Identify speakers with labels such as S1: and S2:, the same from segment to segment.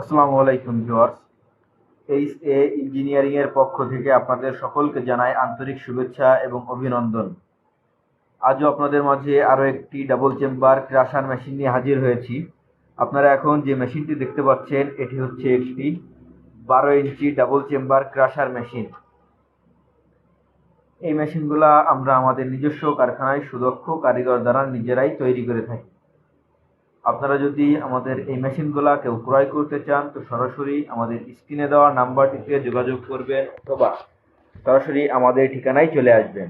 S1: আসসালামু আলাইকুম viewers. H A engineering এর পক্ষ থেকে আপনাদের সকলকে জানাই আন্তরিক শুভেচ্ছা এবং অভিনন্দন। আজও আপনাদের মাঝে আরও একটি ডাবল চেম্বার ক্রাশার মেশিন নিয়ে হাজির হয়েছি। আপনারা এখন যে মেশিনটি দেখতে পাচ্ছেন, এটি হচ্ছে একটি বারো inch double chamber crusher machine এই মেশিনগুলা আমরা আমাদের নিজস্ব কারখানায় সুদক্ষ কারিগর দ্বারা নিজেরাই তৈরি করে থাকি। আপনারা যদি আমাদের এই মেশিনগুলা কেউ ক্রয় করতে চান, তো সরাসরি আমাদের স্ক্রিনে দেওয়া নাম্বারটিতে যোগাযোগ করবেন অথবা সরাসরি আমাদের ঠিকানায় চলে আসবেন।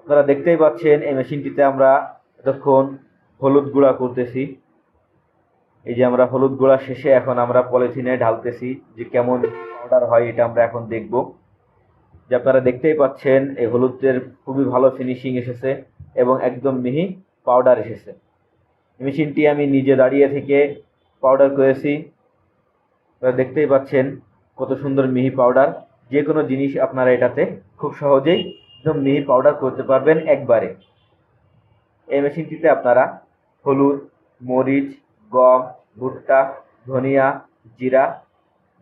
S1: আপনারা দেখতেই পাচ্ছেন, এই মেশিনটিতে আমরা এতক্ষণ হলুদ গুঁড়া করতেছি। এই যে আমরা হলুদ গুঁড়া শেষে এখন আমরা পলিথিনে ঢালতেছি যে কেমন পাউডার হয় এটা আমরা এখন দেখব। যে আপনারা দেখতেই পাচ্ছেন, এই হলুদের খুবই ভালো ফিনিশিং এসেছে এবং একদম মিহি পাউডার এসেছে। মেশিনটি আমি নিজে দাঁড়িয়ে থেকে পাউডার করেছি। আপনারা দেখতেই পাচ্ছেন কত সুন্দর মিহি পাউডার যে কোনো জিনিস আপনারা এটাতে খুব সহজেই একদম মিহি পাউডার করতে পারবেন একবারে। এই মেশিনটিতে আপনারা হলুদ, মরিচ, গম, ভুট্টা, ধনিয়া, জিরা,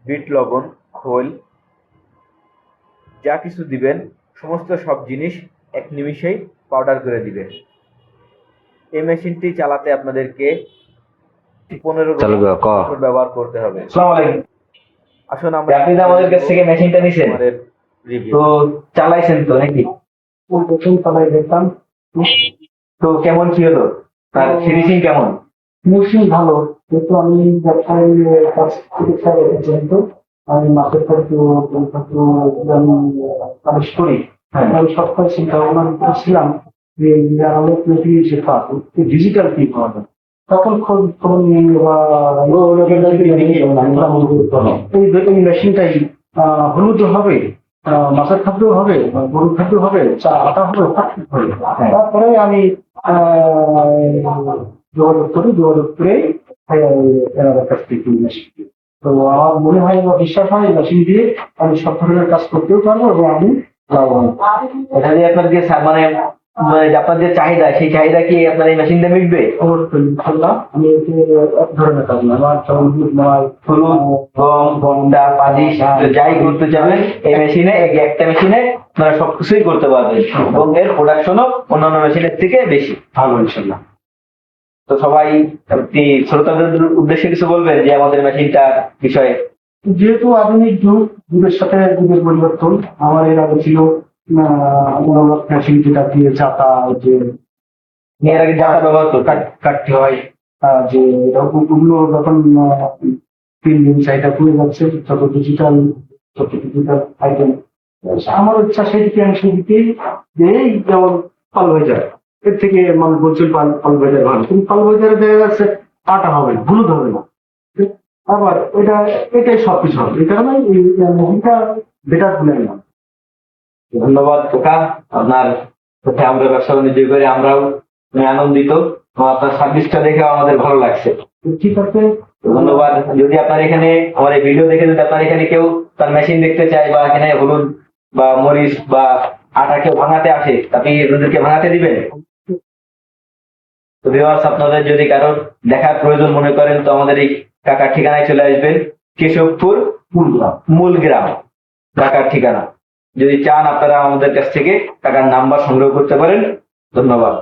S1: বিট লবণ, খোল যা কিছু দিবেন সমস্ত সব জিনিস এক নিমিষেই পাউডার করে দিবে এই মেশিনটি চালাতে আপনাদেরকে পনেরো
S2: ক।
S1: ব্যবহার করতে হবে।
S2: আসসালামু
S1: আসুন আমরা
S2: আপনি তো আমাদের কাছ থেকে মেশিনটা নিছেন। তো চালাইছেন তো নাকি?
S3: প্রথম তলায় দেখতাম
S2: তো কেমন কি হলো? তার ফিনিশিং কেমন?
S3: মেশিন ভালো কিন্তু আমি ব্যবসায়ী কাজ চিকিৎসা পর্যন্ত আমি মাসের খরচ আমি পালিশ করি
S2: হ্যাঁ।
S3: আমি সবসময় চিন্তা ভাবনা করেছিলাম যে আলো প্রতি শেখা ডিজিটাল কি পাওয়া যায় তখন খোঁজ খবর নিয়ে বা এই মেশিনটাই হলুদ হবে মাছের খাদ্য হবে গরুর খাদ্য হবে চা আটা হবে হবে
S2: হ্যাঁ।
S3: তারপরে আমি আহ, যোগাযোগ করি যোগাযোগ করে এনাদের কাছ থেকে আসি। তো আমার মনে হয় বা বিশ্বাস হয় মেশিন দিয়ে আমি সব ধরনের কাজ করতেও পারব এবং আমি লাভবান
S2: এটা যে আপনার যে মানে মানে আপনার যে চাহিদা সেই চাহিদা কি আপনার এই মেশিন দিয়ে মিটবে?
S3: অবশ্যই ইনশাল্লাহ। আমি এতে এক ধরনের কাজ না আমার
S2: হলুদ গম ভন্ডা পালিশ যাই করতে চাবেন এই মেশিনে একটা মেশিনে আপনারা সবকিছুই করতে পারবেন। এবং এর প্রোডাকশনও অন্যান্য মেশিনের থেকে বেশি।
S3: ভালো ইনশাল্লাহ।
S2: তো সবাই আপনি শ্রোতাদের উদ্দেশ্যে কিছু বলবেন যে আমাদের মেশিনটা বিষয়ে?
S3: যেহেতু আধুনিক যুগ যুগের সাথে যুগের পরিবর্তন আমার এর আগে ছিল মেশিন যেটা দিয়ে চাতা যে
S2: এর আগে ব্যবহার করতেন।
S3: কাট- কাটতে হয় যে ওগুলো যখন তিন দিন চাহিদা কমে যাচ্ছে যত ডিজিটাল যত ডিজিটাল আইটেম আমার ইচ্ছা আমি সেদিকে যে এই যেমন পাল বাজার এর থেকে মানুষ বলছিল পাল পাল বাজার ভালো। কিন্তু পাল বাজারে দেখা যাচ্ছে আটা হবে হলুদ হবে না। আবার এটা এটাই সবকিছু হবে। এই কারণে মুভিটা বেটার বলে না।
S2: ধন্যবাদ খোকা। আপনার সাথে আমরা ব্যবসা বাণিজ্য করে আমরাও মানে আনন্দিত। আপনার সার্ভিসটা দেখে আমাদের ভালো লাগছে।
S3: ঠিক আছে।
S2: ধন্যবাদ। যদি আপনার এখানে আমার এই ভিডিও দেখে যদি আপনার এখানে কেউ তার মেশিন দেখতে চায় বা এখানে হলুদ বা মরিচ বা আটা কেউ ভাঙাতে আসে আপনি ওদেরকে ভাঙাতে দিবেন? তো ভিউয়ার্স আপনাদের যদি কারোর দেখার প্রয়োজন মনে করেন, তো আমাদের এই কাকার ঠিকানায় চলে আসবেন। কেশবপুর মূল গ্রাম কাকার ঠিকানা। যদি চান, আপনারা আমাদের কাছ থেকে টাকার নাম্বার সংগ্রহ করতে পারেন। ধন্যবাদ।